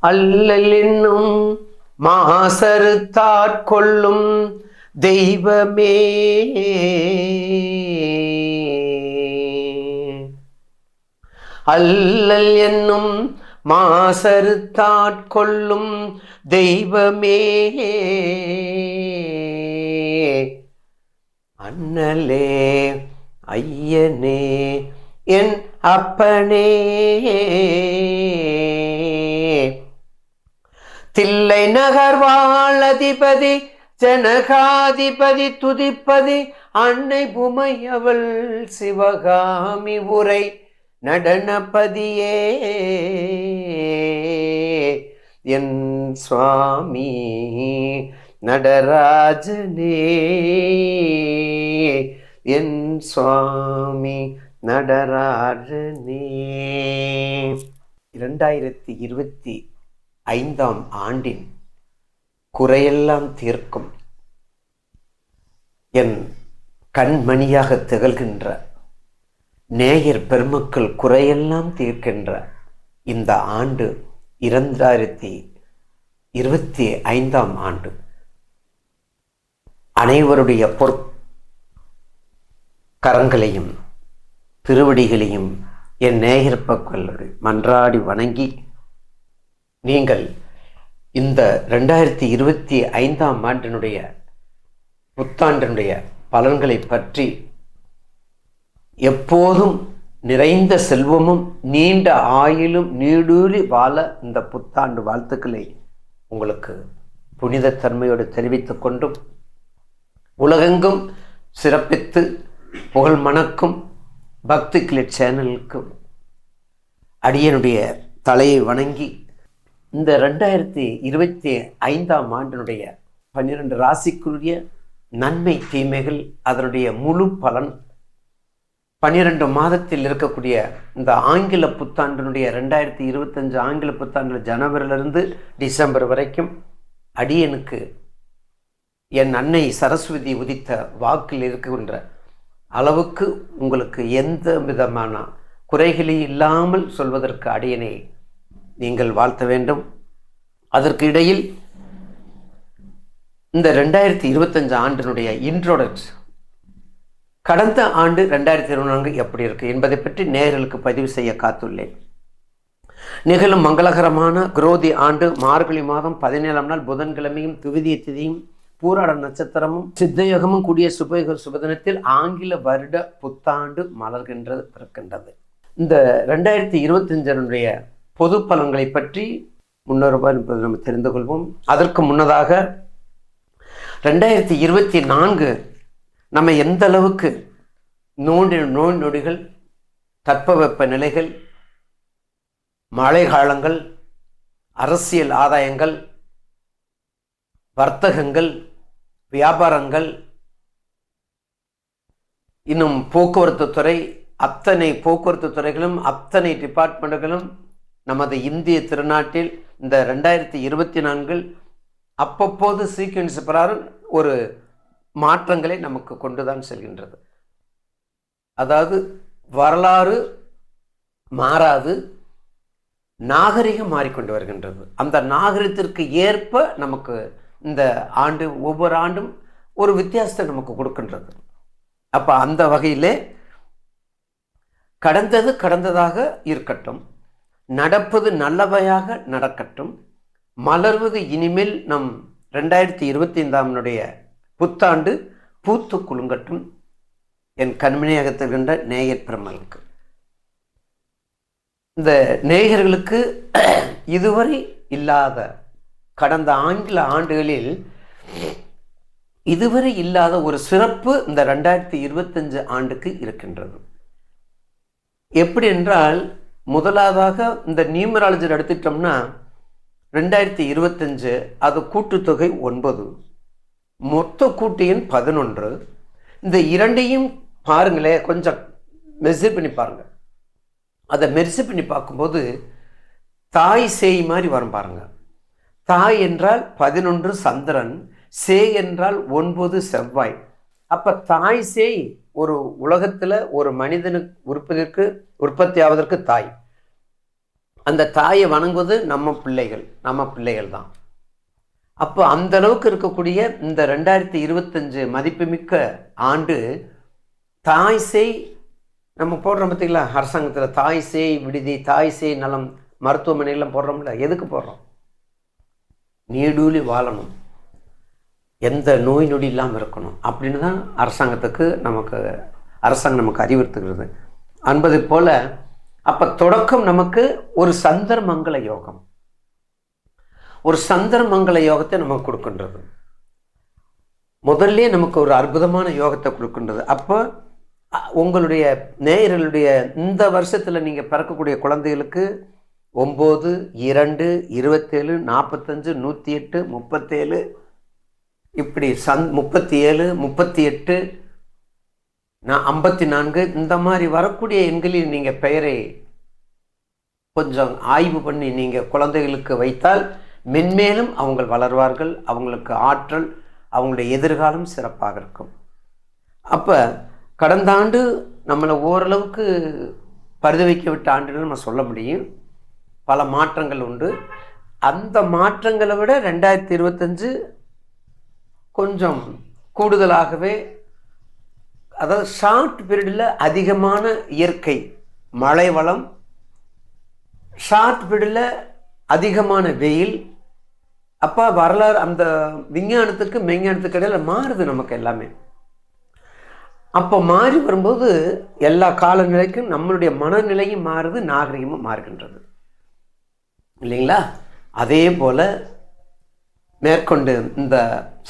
அல்லல் என்னும் மாசறுத்தாட்கொள்ளும் தெய்வமே. அல்லல் என்னும் மாசறுத்தாட்கொள்ளும் தெய்வமே. அண்ணலே ஐயனே என் அப்பனே. தில்லை நகர் அதிபதி ஜனகாதிபதி துதிப்பதி அன்னை புமையவள் சிவகாமி உரை நடனபதியே என் சுவாமி நடராஜனே. என் சுவாமி நடராஜனே. இரண்டாயிரத்தி இருபத்தி ஐந்தாம் ஆண்டின் குறையெல்லாம் தீர்க்கும் என் கண்மணியாக திகழ்கின்ற நேயர் பெருமக்கள் குறையெல்லாம் தீர்க்கின்ற இந்த ஆண்டு இரண்டாயிரத்தி இருபத்தி ஐந்தாம் ஆண்டு. அனைவருடைய பொற் கரங்களையும் திருவடிகளையும் என் நேயர் பக்களுடைய மன்றாடி வணங்கி நீங்கள் இந்த ரெண்டாயிரத்தி இருபத்தி ஐந்தாம் ஆண்டினுடைய புத்தாண்டினுடைய பலன்களை பற்றி எப்போதும் நிறைந்த செல்வமும் நீண்ட ஆயிலும் நீடூழி வாழ இந்த புத்தாண்டு வாழ்த்துக்களை உங்களுக்கு புனிதத்தன்மையோடு தெரிவித்துக் கொண்டும் உலகெங்கும் சிறப்பித்து புகழ் மணக்கும் பக்தி கிளிட் சேனலுக்கும் அடியனுடைய தலையை வணங்கி இந்த ரெண்டாயிரத்தி இருபத்தி ஐந்தாம் ஆண்டினுடைய பன்னிரெண்டு ராசிக்குரிய நன்மை தீமைகள் அதனுடைய முழு பலன் பன்னிரெண்டு மாதத்தில் இருக்கக்கூடிய இந்த ஆங்கில புத்தாண்டினுடைய ரெண்டாயிரத்தி இருபத்தஞ்சு ஆங்கில புத்தாண்டு ஜனவரியிலிருந்து டிசம்பர் வரைக்கும் அடியனுக்கு என் அன்னை சரஸ்வதி உதித்த வாக்கில் இருக்கின்ற அளவுக்கு உங்களுக்கு எந்த விதமான குறைகளே இல்லாமல் சொல்வதற்கு அடியனை நீங்கள் வாழ்த்த வேண்டும். அதற்கு இடையில் இந்த ரெண்டாயிரத்தி இருபத்தஞ்சு ஆண்டினுடைய இன்ட்ரோடக்ஸ் கடந்த ஆண்டு ரெண்டாயிரத்தி இருபத்தி நான்கு எப்படி இருக்கு என்பதை பற்றி நேர்களுக்கு பதிவு செய்ய காத்துள்ளேன். நிகழும் மங்களகரமான குரோதி ஆண்டு மார்கழி மாதம் பதினேழாம் நாள் புதன்கிழமையும் துவிதிய திதியும் பூராட நட்சத்திரமும் சித்தயோகமும் கூடிய சுபயோக சுபதினத்தில் ஆங்கில வருட புத்தாண்டு மலர்கின்றது பிறக்கின்றது. இந்த ரெண்டாயிரத்தி இருபத்தஞ்சனுடைய பொது பலன்களை பற்றி முன்னொருபார் என்பதை நம்ம தெரிந்து கொள்வோம். அதற்கு முன்னதாக ரெண்டாயிரத்தி இருபத்தி நான்கு நம்ம எந்த அளவுக்கு நோண்டி நோய் நொடிகள் தட்பவெப்ப நிலைகள் மழை காலங்கள் அரசியல் ஆதாயங்கள் வர்த்தகங்கள் வியாபாரங்கள் இன்னும் போக்குவரத்து துறை அத்தனை போக்குவரத்து துறைகளும் அத்தனை டிபார்ட்மெண்ட்டுகளும் நமது இந்திய திருநாட்டில் இந்த ரெண்டாயிரத்தி இருபத்தி நான்கில் அப்பப்போது சீக்வன்ஸ் பிரகாரம் ஒரு மாற்றங்களை நமக்கு கொண்டு தான் செல்கின்றது. அதாவது வரலாறு மாறாது நாகரிகம் மாறிக்கொண்டு வருகின்றது. அந்த நாகரிகத்திற்கு ஏற்ப நமக்கு இந்த ஆண்டு ஒவ்வொரு ஆண்டும் ஒரு வித்தியாசத்தை நமக்கு கொடுக்கின்றது. அப்போ அந்த வகையிலே கடந்தது கடந்ததாக இருக்கட்டும். நடப்பது நல்லவையாக நடக்கட்டும். மலர்வது இனிமேல் நம் ரெண்டாயிரத்தி இருபத்தி ஐந்தாம்னுடைய புத்தாண்டு பூத்து குலுங்கட்டும். என் கண்மணியாகத்திருக்கின்ற நேயர் பெருமலுக்கு இந்த நேயர்களுக்கு இதுவரை இல்லாத கடந்த ஆங்கில ஆண்டுகளில் இதுவரை இல்லாத ஒரு சிறப்பு இந்த ரெண்டாயிரத்தி இருபத்தஞ்சு ஆண்டுக்கு இருக்கின்றது. எப்படி என்றால் முதலாவதாக இந்த நியூமராலஜியில் எடுத்துட்டோம்னா ரெண்டாயிரத்தி இருபத்தஞ்சு அது கூட்டுத்தொகை ஒன்பது. மொத்த கூட்டியின் பதினொன்று. இந்த இரண்டையும் பாருங்களேன் கொஞ்சம் மெசர் பண்ணி பாருங்க. அதை மெரிசு பண்ணி பார்க்கும்போது தாய் சேய் மாதிரி வரும் பாருங்க. தாய் என்றால் பதினொன்று சந்திரன் சே என்றால் ஒன்பது செவ்வாய். அப்போ தாய் சேய் ஒரு உலகத்தில் ஒரு மனிதனுக்கு உற்பத்திற்கு உற்பத்தி ஆவதற்கு தாய். அந்த தாயை வணங்குவது நம்ம பிள்ளைகள் நம்ம பிள்ளைகள் தான் அப்போ அந்த அளவுக்கு இருக்கக்கூடிய இந்த ரெண்டாயிரத்தி இருபத்தஞ்சு மதிப்புமிக்க ஆண்டு தாய் சேய் நம்ம போடுறோம் பார்த்தீங்களா? அரசாங்கத்தில் தாய் செய் விடுதி தாய் செய் நலம் மருத்துவமனையெல்லாம் போடுறோம்ல எதுக்கு போடுறோம்? நீடூலி வாழணும். எந்த நோய் நொடி இல்லாமல் இருக்கணும் அப்படின்னு தான் அரசாங்கத்துக்கு நமக்கு அரசாங்கம் நமக்கு அறிவுறுத்துகிறது. என்பதை போல் அப்போ தொடக்கம் நமக்கு ஒரு சந்தர்மங்கள யோகம். ஒரு சந்தர்மங்கள யோகத்தை நமக்கு கொடுக்கின்றது. முதல்ல நமக்கு ஒரு அற்புதமான யோகத்தை கொடுக்கின்றது. அப்போ உங்களுடைய நேயர்களுடைய இந்த வருஷத்தில் நீங்கள் பிறக்கக்கூடிய குழந்தைகளுக்கு ஒம்பது இரண்டு இருபத்தேழு நாற்பத்தஞ்சு நூற்றி எட்டு முப்பத்தேழு இப்படி சந் முப்பத்தி ஏழு முப்பத்தி எட்டு நான் ஐம்பத்தி நான்கு இந்த மாதிரி வரக்கூடிய எண்களில் நீங்கள் பெயரை கொஞ்சம் ஆய்வு பண்ணி நீங்கள் குழந்தைகளுக்கு வைத்தால் மென்மேலும் அவங்க வளர்வார்கள் அவங்களுக்கு ஆற்றல் அவங்களுடைய எதிர்காலம் சிறப்பாக இருக்கும். அப்போ கடந்த ஆண்டு நம்மளை ஓரளவுக்கு பரித வைக்க விட்ட ஆண்டுன்னு நம்ம சொல்ல முடியும். பல மாற்றங்கள் உண்டு. அந்த மாற்றங்களை விட ரெண்டாயிரத்தி இருபத்தஞ்சு கொஞ்சம் கூடுதலாகவே அதாவது ஷார்ட் பீரியடில் அதிகமான இயற்கை மழை வளம் ஷார்ட் பீரியடில் அதிகமான வெயில். அப்போ வரலாறு அந்த விஞ்ஞானத்துக்கு மெஞ்ஞானத்துக்கு இடையில் மாறுது நமக்கு எல்லாமே. அப்போ மாறி வரும்போது எல்லா காலநிலைக்கும் நம்மளுடைய மனநிலையும் மாறுது நாகரிகமும் மாறுகின்றது. இல்லைங்களா? அதே போல் மேற்கொண்டு இந்த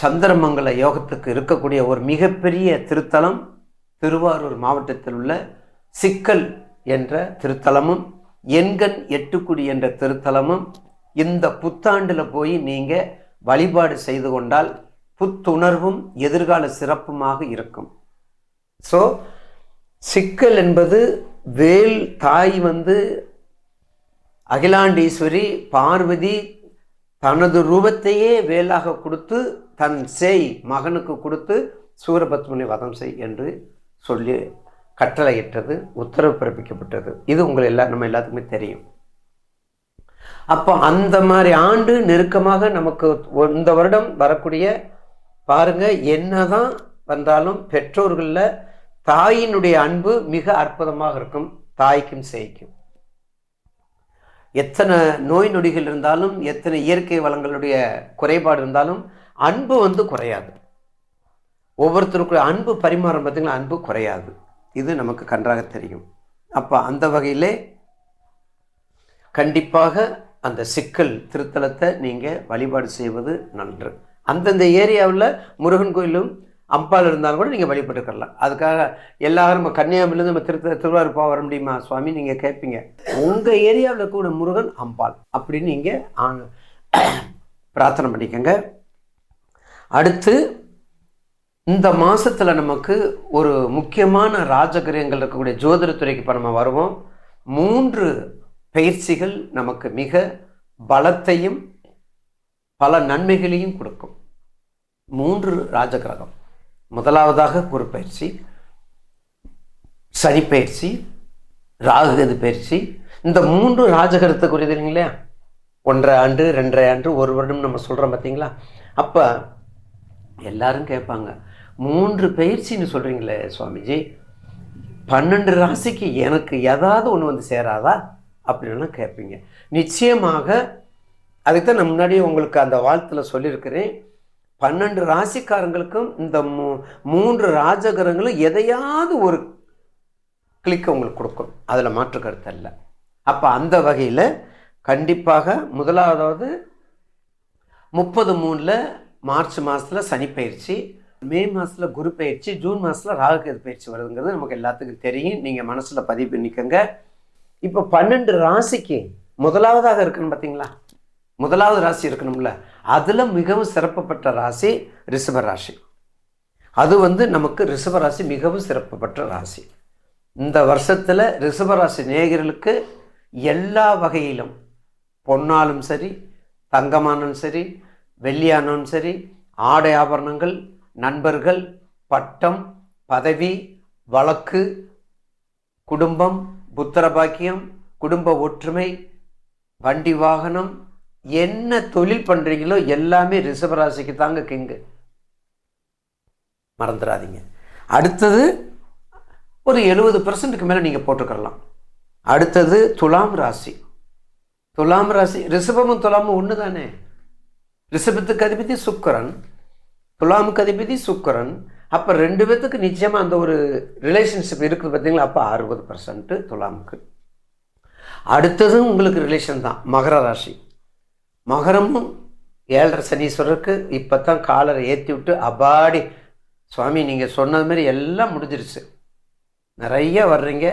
சந்திரமங்கல யோகத்துக்கு இருக்கக்கூடிய ஒரு மிகப்பெரிய திருத்தலம் திருவாரூர் மாவட்டத்தில் உள்ள சிக்கல் என்ற திருத்தலமும் எண்கண் எட்டுக்குடி என்ற திருத்தலமும் இந்த புத்தாண்டில் போய் நீங்கள் வழிபாடு செய்து கொண்டால் புத்துணர்வும் எதிர்கால சிறப்புமாக இருக்கும். ஸோ சிக்கல் என்பது வேல் தாய் வந்து அகிலாண்டீஸ்வரி பார்வதி தனது ரூபத்தையே வேலாக கொடுத்து தன் செய் மகனுக்கு கொடுத்து சூரபத்மனை வதம் செய் என்று சொல்லி கட்டளையிட்டது உத்தரவு பிறப்பிக்கப்பட்டது. இது உங்கள் எல்லா நம்ம எல்லாத்துக்குமே தெரியும். அப்போ அந்த மாதிரி ஆண்டு நெருக்கமாக நமக்கு இந்த வருடம் வரக்கூடிய பாருங்க என்னதான் வந்தாலும் பெற்றோர்களில் தாயினுடைய அன்பு மிக அற்புதமாக இருக்கும் தாய்க்கும் சேய்க்கும். எத்தனை நோய் நொடிகள் இருந்தாலும் எத்தனை இயற்கை வளங்களுடைய குறைபாடு இருந்தாலும் அன்பு வந்து குறையாது. ஒவ்வொருத்தருக்குள்ள அன்பு பரிமாறம் பார்த்தீங்கன்னா அன்பு குறையாது. இது நமக்கு கன்றாக தெரியும். அப்போ அந்த வகையிலே கண்டிப்பாக அந்த சிக்கல் திருத்தலத்தை நீங்கள் வழிபாடு செய்வது நன்று. அந்தந்த ஏரியாவில் முருகன் கோயிலும் அம்பாள் இருந்தாலும் கூட நீங்கள் வழிபட்டுக்கலாம் அதுக்காக எல்லாரும் நம்ம கன்னியாகுமரியிலேருந்து நம்ம திருத்த திருவாரூர் போக வர முடியுமா சுவாமி? நீங்கள் கேட்பீங்க உங்கள் ஏரியாவில் இருக்கக்கூடிய முருகன் அம்பாள் அப்படின்னு நீங்கள் பிரார்த்தனை பண்ணிக்கோங்க. அடுத்து இந்த மாதத்தில் நமக்கு ஒரு முக்கியமான ராஜகிரகங்கள் இருக்கக்கூடிய ஜோதிடத்துறைக்கு இப்போ நம்ம வருவோம். மூன்று பயிற்சிகள் நமக்கு மிக பலத்தையும் பல நன்மைகளையும் கொடுக்கும். மூன்று ராஜகிரகம். முதலாவதாக குரு பயிற்சி சனி பயிற்சி ராகுகது பயிற்சி. இந்த மூன்று ராஜகிரகத்துக்குரியது இல்லைங்களா? ஒன்றரை ஆண்டு ரெண்டரை ஆண்டு ஒரு வருடம் நம்ம சொல்கிறோம் பார்த்தீங்களா அப்போ எல்லாரும் கேட்பாங்க மூன்று பயிற்சின்னு சொல்கிறீங்களே சுவாமிஜி. பன்னெண்டு ராசிக்கு எனக்கு ஏதாவது ஒன்று வந்து சேராதா? அப்படின்லாம் கேட்பீங்க நிச்சயமாக அதுக்கு தான் நான் முன்னாடியே உங்களுக்கு அந்த வாழ்த்தில் சொல்லியிருக்கிறேன். பன்னெண்டு ராசிக்காரங்களுக்கும் இந்த மூ மூன்று ராஜகரங்களும் எதையாவது ஒரு கிளிக்கை உங்களுக்கு கொடுக்கும். அதில் மாற்று கருத்து அல்ல. அப்போ அந்த வகையில் கண்டிப்பாக முதலாவது முப்பது மூணில் மார்ச் மாதத்தில் சனி பயிற்சி மே மாதத்தில் குரு பயிற்சி ஜூன் மாதத்தில் ராகுகேது பயிற்சி வருதுங்கிறது நமக்கு எல்லாத்துக்கும் தெரியும். நீங்கள் மனசில் பதிவு பண்ணிக்கோங்க. இப்போ பன்னெண்டு ராசிக்கு முதலாவதாக இருக்குன்னு பார்த்தீங்களா முதலாவது ராசி இருக்கணும்ல. அதில் மிகவும் சிறப்புப்பட்ட ராசி ரிஷப ராசி. அது வந்து நமக்கு ரிஷப ராசி மிகவும் சிறப்புப்பட்ட ராசி. இந்த வருஷத்தில் ரிஷபராசி நேயர்களுக்கு எல்லா வகையிலும் பொன்னாலும் சரி தங்கமானும் சரி வெள்ளியானும் சரி ஆடை ஆபரணங்கள் நண்பர்கள் பட்டம் பதவி வழக்கு குடும்பம் புத்திரபாக்கியம் குடும்ப ஒற்றுமை வண்டி வாகனம் என்ன தொழில் பண்ணுறீங்களோ எல்லாமே ரிஷபராசிக்கு தாங்க கிங்கு. மறந்துடாதீங்க. அடுத்தது ஒரு எழுபது பர்சன்ட்டுக்கு மேலே நீங்கள் போட்டுக்கிறலாம். அடுத்தது துலாம் ராசி. துலாம் ராசி ரிஷபமும் துலாமும் ஒன்று தானே ரிஷபத்துக்கு அதிபதி சுக்கரன். துலாமுக்கு அதிபதி சுக்கரன். அப்போ ரெண்டு பேத்துக்கு நிச்சயமாக அந்த ஒரு ரிலேஷன்ஷிப் இருக்குது பார்த்தீங்களா அப்போ அறுபது பர்சன்ட்டு துலாமுக்கு. அடுத்ததும் உங்களுக்கு ரிலேஷன் தான் மகர ராசி. மகரமும் ஏழரை சனீஸ்வரருக்கு இப்போ தான் காலரை ஏற்றி விட்டு அபாடி. சுவாமி நீங்கள் சொன்னது மாதிரி எல்லாம் முடிஞ்சிருச்சு. நிறைய வர்றீங்க.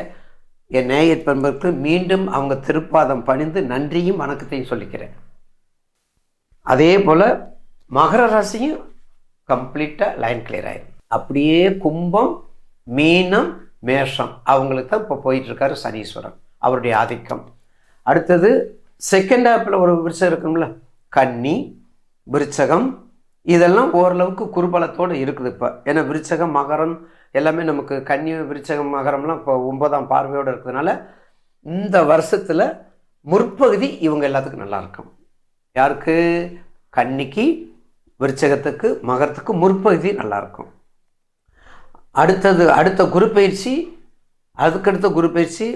என் நேயத் பண்பருக்கு மீண்டும் அவங்க திருப்பாதம் பணிந்து நன்றியும் வணக்கத்தையும் சொல்லிக்கிறேன். அதே போல் மகர ராசியும் கம்ப்ளீட்டாக லைன் கிளியர் ஆயிடும் அப்படியே கும்பம் மீனம் மேஷம். அவங்களுக்கு தான் இப்போ போயிட்டுருக்காரு சனீஸ்வரன் அவருடைய ஆதிக்கம். அடுத்தது செகண்ட் ஆப்பில் ஒரு விருச்சம் இருக்கும்ல? கன்னி விருச்சகம் இதெல்லாம் ஓரளவுக்கு குறுபலத்தோடு இருக்குது இப்போ. ஏன்னா விருச்சகம் மகரம் எல்லாமே நமக்கு கன்னி விருச்சகம் மகரம்லாம் இப்போ ஒன்பதாம் பார்வையோடு இருக்கிறதுனால இந்த வருஷத்தில் முற்பகுதி இவங்க எல்லாத்துக்கும் நல்லா இருக்கும். யாருக்கு? கன்னிக்கு விருச்சகத்துக்கு மகரத்துக்கு முற்பகுதி நல்லாயிருக்கும் அடுத்தது அடுத்த குரு பயிற்சி அதுக்கடுத்த குரு பயிற்சி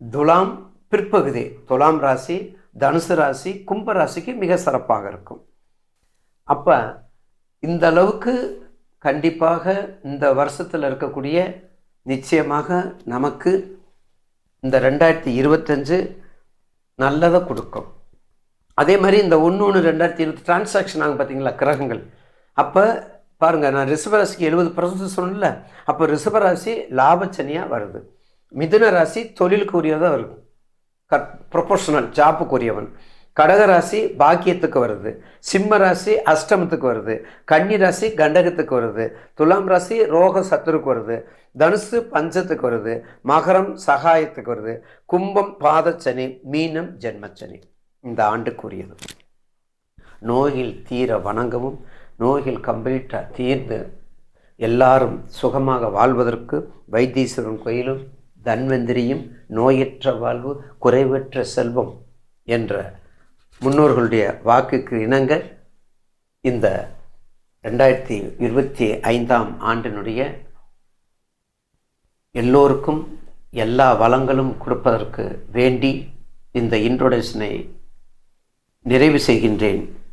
துலாம் பிற்பகுதி துலாம் ராசி தனுசு ராசி கும்ப ராசிக்கு மிக சிறப்பாக இருக்கும். அப்போ இந்த அளவுக்கு கண்டிப்பாக இந்த வருஷத்தில் இருக்கக்கூடிய நிச்சயமாக நமக்கு இந்த ரெண்டாயிரத்தி இருபத்தஞ்சு நல்லதை கொடுக்கும். அதே மாதிரி இந்த ஒன்று ஒன்று ரெண்டாயிரத்தி இருபத்தி டிரான்சாக்ஷன் ஆகும் பார்த்தீங்களா கிரகங்கள். அப்போ பாருங்கள் நான் ரிஷபராசிக்கு எழுபது பர்சன்ட் சொன்னல அப்போ ரிஷபராசி லாபச்சனியாக வருது. மிதுன ராசி தொழிலுக்குரியதாக வருது. கட் ப்ரொபோஷனல் ஜாப்புக்குரியவன் கடகராசி பாக்கியத்துக்கு வருது. சிம்ம ராசி அஷ்டமத்துக்கு வருது. கன்னி ராசி கண்டகத்துக்கு வருது. துலாம் ராசி ரோக சத்துருக்கு வருது. தனுசு பஞ்சத்துக்கு வருது. மகரம் சகாயத்துக்கு வருது. கும்பம் பாதச்சனி மீனம் ஜென்மச்சனி. இந்த ஆண்டுக்குரியது. நோயில் தீர வணங்கவும் நோயில் கம்ப்ளீட்டாக தீர்ந்து எல்லாரும் சுகமாக வாழ்வதற்கு வைத்தீஸ்வரன் கோயிலும் தன்வந்திரியும் நோயற்ற வாழ்வு குறைவற்ற செல்வம் என்ற முன்னோர்களுடைய வாக்குக்கு இணங்க இந்த ரெண்டாயிரத்தி இருபத்தி ஐந்தாம் ஆண்டினுடைய எல்லோருக்கும் எல்லா வளங்களும் கொடுப்பதற்கு வேண்டி இந்த இன்ட்ரோடக்ஷனை நிறைவு செய்கின்றேன்.